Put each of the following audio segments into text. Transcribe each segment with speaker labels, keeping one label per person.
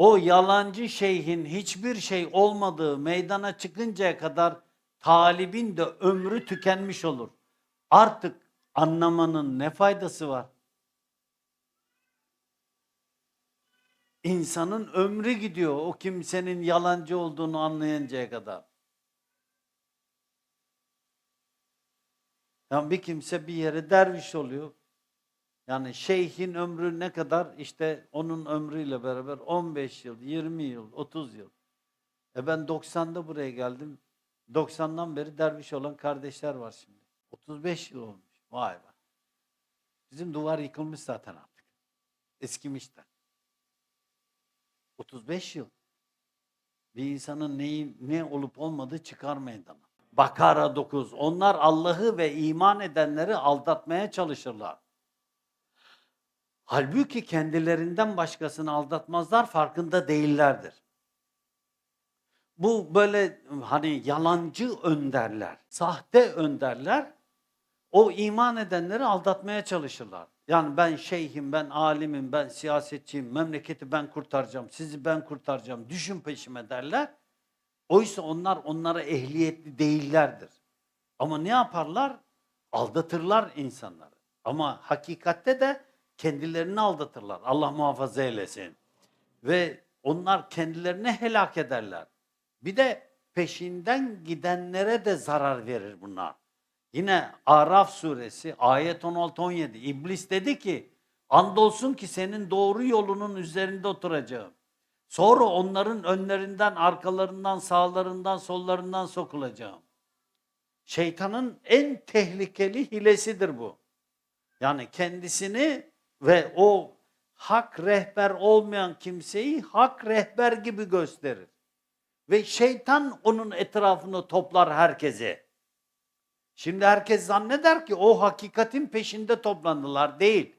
Speaker 1: o yalancı şeyhin hiçbir şey olmadığı meydana çıkıncaya kadar talibin de ömrü tükenmiş olur. Artık anlamanın ne faydası var? İnsanın ömrü gidiyor o kimsenin yalancı olduğunu anlayıncaya kadar. Yani bir kimse bir yere derviş oluyor. Yani şeyhin ömrü ne kadar? İşte onun ömrüyle beraber 15 yıl, 20 yıl, 30 yıl. E ben 90'da buraya geldim. 90'dan beri derviş olan kardeşler var şimdi. 35 yıl olmuş. Vay be. Bizim duvar yıkılmış zaten artık. Eskimiş de. 35 yıl. Bir insanın neyi, ne olup olmadığı çıkar meydana. Bakara 9. Onlar Allah'ı ve iman edenleri aldatmaya çalışırlar. Halbuki kendilerinden başkasını aldatmazlar, farkında değillerdir. Bu böyle hani yalancı önderler, sahte önderler o iman edenleri aldatmaya çalışırlar. Yani ben şeyhim, ben alimim, ben siyasetçiyim, memleketi ben kurtaracağım, sizi ben kurtaracağım, düşün peşime derler. Oysa onlar onlara ehliyetli değillerdir. Ama ne yaparlar? Aldatırlar insanları. Ama hakikatte de kendilerini aldatırlar. Allah muhafaza eylesin. Ve onlar kendilerini helak ederler. Bir de peşinden gidenlere de zarar verir bunlar. Yine Araf suresi ayet 16-17 İblis dedi ki andolsun ki senin doğru yolunun üzerinde oturacağım. Sonra onların önlerinden, arkalarından, sağlarından, sollarından sokulacağım. Şeytanın en tehlikeli hilesidir bu. Yani kendisini ve o hak rehber olmayan kimseyi hak rehber gibi gösterir. Ve şeytan onun etrafını toplar herkese. Şimdi herkes zanneder ki o hakikatin peşinde toplandılar. Değil.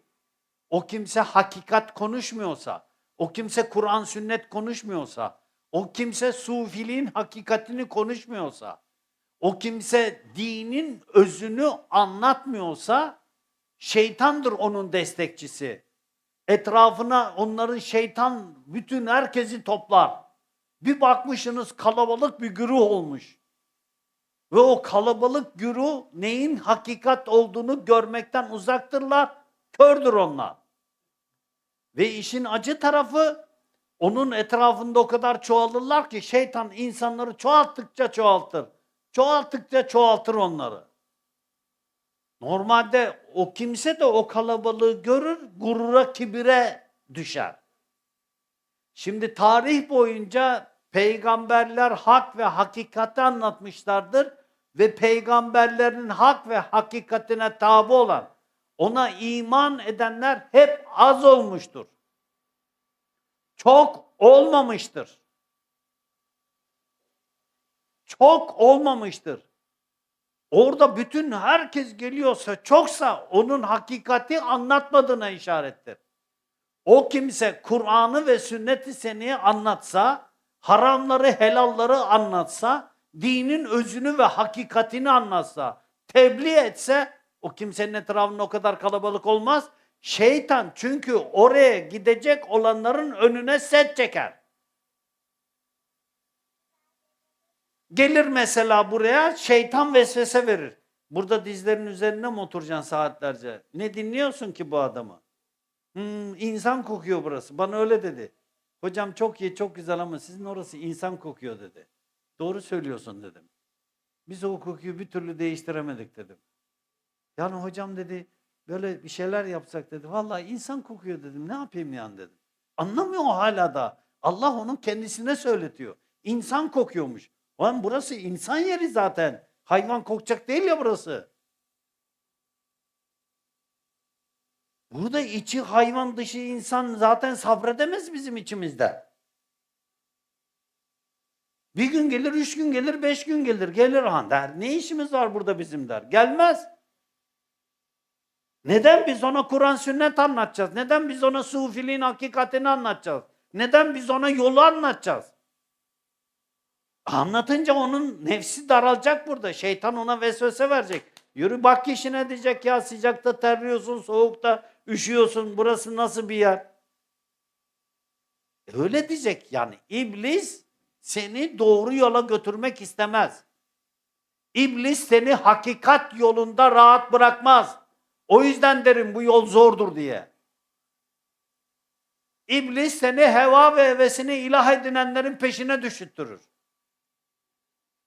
Speaker 1: O kimse hakikat konuşmuyorsa, o kimse Kur'an sünnet konuşmuyorsa, o kimse sufiliğin hakikatini konuşmuyorsa, o kimse dinin özünü anlatmıyorsa şeytandır onun destekçisi. Etrafına onların şeytan bütün herkesi toplar. Bir bakmışsınız kalabalık bir güruh olmuş. Ve o kalabalık güruh neyin hakikat olduğunu görmekten uzaktırlar. Kördür onlar. Ve işin acı tarafı onun etrafında o kadar çoğalırlar ki şeytan insanları çoğalttıkça çoğaltır. Çoğalttıkça çoğaltır onları. Normalde o kimse de o kalabalığı görür, gurura, kibire düşer. Şimdi tarih boyunca peygamberler hak ve hakikati anlatmışlardır ve peygamberlerin hak ve hakikatine tabi olan, ona iman edenler hep az olmuştur. Çok olmamıştır. Çok olmamıştır. Orada bütün herkes geliyorsa, çoksa onun hakikati anlatmadığına işarettir. O kimse Kur'an'ı ve sünneti seniye anlatsa, haramları, helalları anlatsa, dinin özünü ve hakikatini anlatsa, tebliğ etse, o kimsenin etrafında o kadar kalabalık olmaz. Şeytan çünkü oraya gidecek olanların önüne set çeker. Gelir mesela buraya şeytan vesvese verir. Burada dizlerin üzerine mi oturacaksın saatlerce? Ne dinliyorsun ki bu adamı? Hmm, insan kokuyor burası. Bana öyle dedi. Hocam çok iyi, çok güzel ama sizin orası insan kokuyor dedi. Doğru söylüyorsun dedim. Biz o kokuyu bir türlü değiştiremedik dedim. Yani hocam dedi böyle bir şeyler yapsak dedi. Vallahi insan kokuyor dedim. Ne yapayım yani dedim. Anlamıyor o hala da. Allah onun kendisine söyletiyor. İnsan kokuyormuş. Lan burası insan yeri zaten. Hayvan kokacak değil ya burası. Burada içi hayvan dışı insan zaten sabredemez bizim içimizde. Bir gün gelir, üç gün gelir, beş gün gelir. Gelir han der. Ne işimiz var burada bizim der. Gelmez. Neden biz ona Kur'an sünnet anlatacağız? Neden biz ona sufiliğin hakikatini anlatacağız? Neden biz ona yolu anlatacağız? Anlatınca onun nefsi daralacak burada. Şeytan ona vesvese verecek. Yürü bak işine diyecek ya sıcakta terliyorsun, soğukta üşüyorsun. Burası nasıl bir yer? Öyle diyecek yani. İblis seni doğru yola götürmek istemez. İblis seni hakikat yolunda rahat bırakmaz. O yüzden derim bu yol zordur diye. İblis seni heva ve hevesini ilah edinenlerin peşine düşüttürür.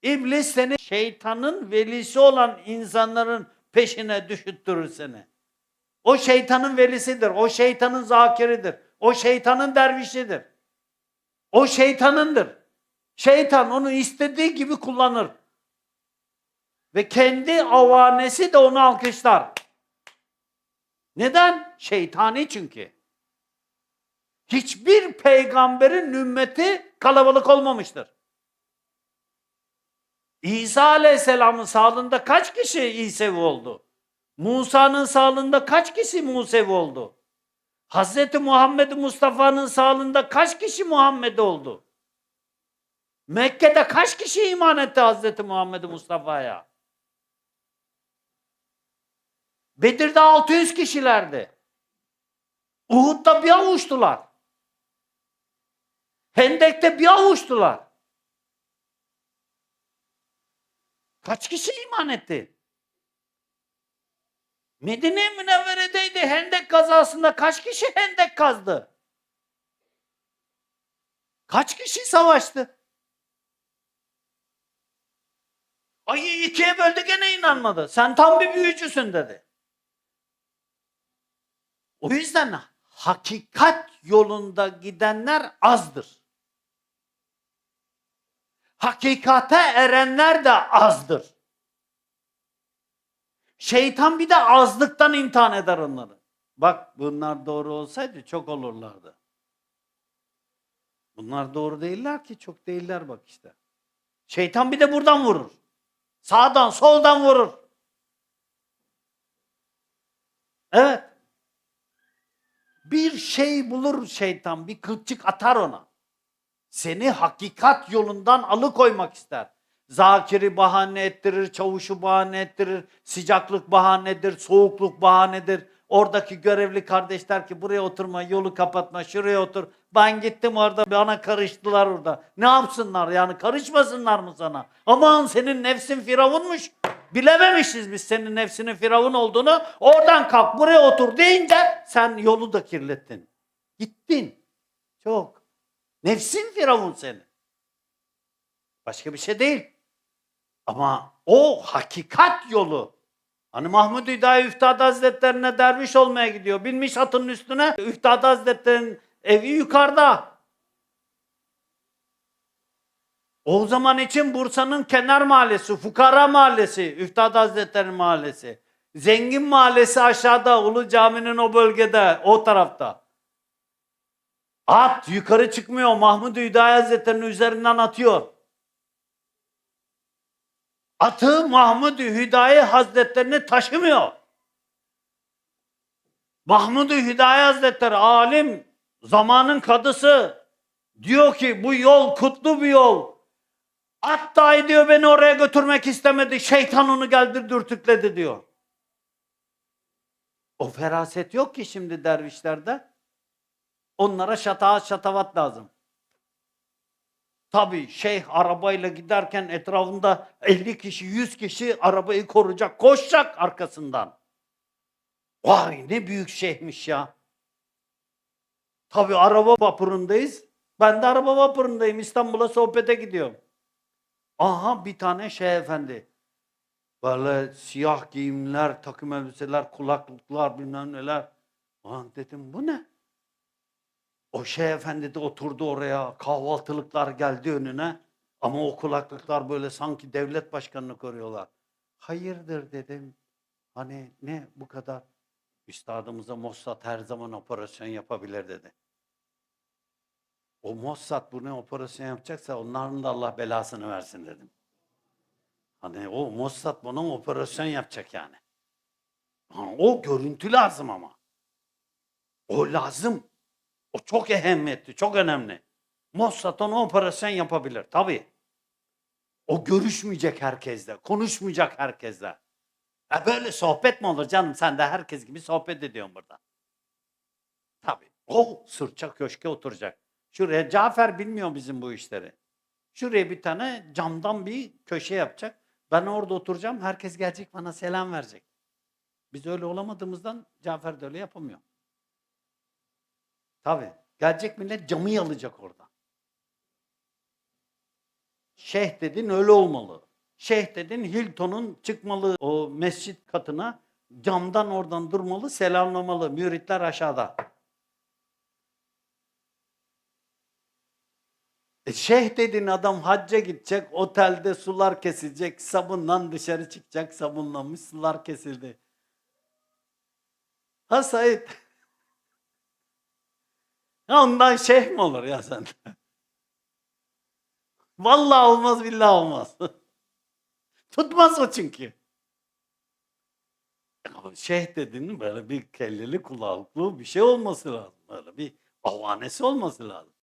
Speaker 1: İblis seni şeytanın velisi olan insanların peşine düşüttürür seni. O şeytanın velisidir, o şeytanın zakiridir, o şeytanın dervişidir. O şeytanındır. Şeytan onu istediği gibi kullanır. Ve kendi avanesi de onu alkışlar. Neden? Şeytani çünkü. Hiçbir peygamberin ümmeti kalabalık olmamıştır. İsa Aleyhisselam'ın sağlığında kaç kişi İsevi oldu? Musa'nın sağlığında kaç kişi Musevi oldu? Hazreti Muhammed Mustafa'nın sağlığında kaç kişi Muhammed oldu? Mekke'de kaç kişi iman etti Hazreti Muhammed Mustafa'ya? Bedir'de 600 kişilerdi. Uhud'da bir avuçtular. Hendek'te bir avuçtular. Kaç kişi iman etti? Medine Münevvere'deydi Hendek kazasında kaç kişi Hendek kazdı? Kaç kişi savaştı? Ayı ikiye böldü gene inanmadı. Sen tam bir büyücüsün dedi. O yüzden hakikat yolunda gidenler azdır. Hakikate erenler de azdır. Şeytan bir de azlıktan imtihan eder onları. Bak bunlar doğru olsaydı çok olurlardı. Bunlar doğru değiller ki çok değiller bak işte. Şeytan bir de buradan vurur. Sağdan soldan vurur. Evet. Bir şey bulur şeytan, bir kılçık atar ona. Seni hakikat yolundan alıkoymak ister. Zakiri bahane ettirir, çavuşu bahane ettirir, sıcaklık bahanedir, soğukluk bahanedir. Oradaki görevli kardeş der ki buraya oturma, yolu kapatma, şuraya otur. Ben gittim orada bana karıştılar orada. Ne yapsınlar yani karışmasınlar mı sana? Aman senin nefsin firavunmuş. Bilememişiz biz senin nefsinin firavun olduğunu. Oradan kalk buraya otur deyince sen yolu da kirlettin. Gittin. Çok. Nefsin firavun senin. Başka bir şey değil. Ama o hakikat yolu. Hani Mahmud Hüdayi Üftad Hazretlerine derviş olmaya gidiyor. Binmiş atının üstüne. Üftad Hazretleri'nin evi yukarıda. O zaman için Bursa'nın kenar mahallesi, Fukara mahallesi, Üftad Hazretleri'nin mahallesi. Zengin mahallesi aşağıda, Ulu Cami'nin o bölgede, o tarafta. At yukarı çıkmıyor. Mahmud Hüdayi Hazretleri'nin üzerinden atıyor. Atı Mahmud Hüdayi Hazretlerini taşımıyor. Mahmud Hüdayi Hazretleri alim, zamanın kadısı diyor ki bu yol kutlu bir yol. At dahi diyor beni oraya götürmek istemedi. Şeytan onu geldi dürtükledi diyor. O feraset yok ki şimdi dervişlerde. Onlara şataat şatavat lazım. Tabii şeyh arabayla giderken etrafında 50 kişi 100 kişi arabayı koruyacak koşacak arkasından. Vay ne büyük şeyhmiş ya. Tabii araba vapurundayız. Ben de araba vapurundayım İstanbul'a sohbete gidiyorum. Aha bir tane şeyh efendi. Böyle siyah giyimler, takım elbiseler, kulaklıklar bilmem neler. Lan dedim bu ne? O şey efendi de oturdu oraya. Kahvaltılıklar geldi önüne. Ama o kulaklıklar böyle sanki devlet başkanını koruyorlar. Hayırdır dedim. Hani ne bu kadar? Üstadımıza Mossad her zaman operasyon yapabilir dedi. O Mossad bu ne operasyon yapacaksa onların da Allah belasını versin dedim. Hani o Mossad buna operasyon yapacak yani. Ha, o görüntü lazım ama. O lazım. O çok ehemmiyetli, çok önemli. Mossad ona operasyon yapabilir tabii. O görüşmeyecek herkesle, konuşmayacak herkesle. E böyle sohbet mi olur canım? Sen de herkes gibi sohbet ediyorsun burada. Tabii. O sırça köşke oturacak. Şuraya Cafer bilmiyor bizim bu işleri. Şuraya bir tane camdan bir köşe yapacak. Ben orada oturacağım. Herkes gelecek bana selam verecek. Biz öyle olamadığımızdan Cafer de öyle yapamıyor. Tabii. Gelecek millet camı yalacak orada. Şeyh dedin öyle olmalı. Şeyh dedin Hilton'un çıkmalı o mescit katına camdan oradan durmalı selamlamalı. Müritler aşağıda. E şeyh dedin adam hacca gidecek, otelde sular kesilecek, sabundan dışarı çıkacak, sabunlanmış sular kesildi. Ha Said. Ondan şeyh mi olur ya sen? Vallahi olmaz billahi olmaz. Tutmaz o çünkü. Şeyh dedin böyle bir kelleli kulaklı bir şey olması lazım. Böyle bir avanesi olması lazım.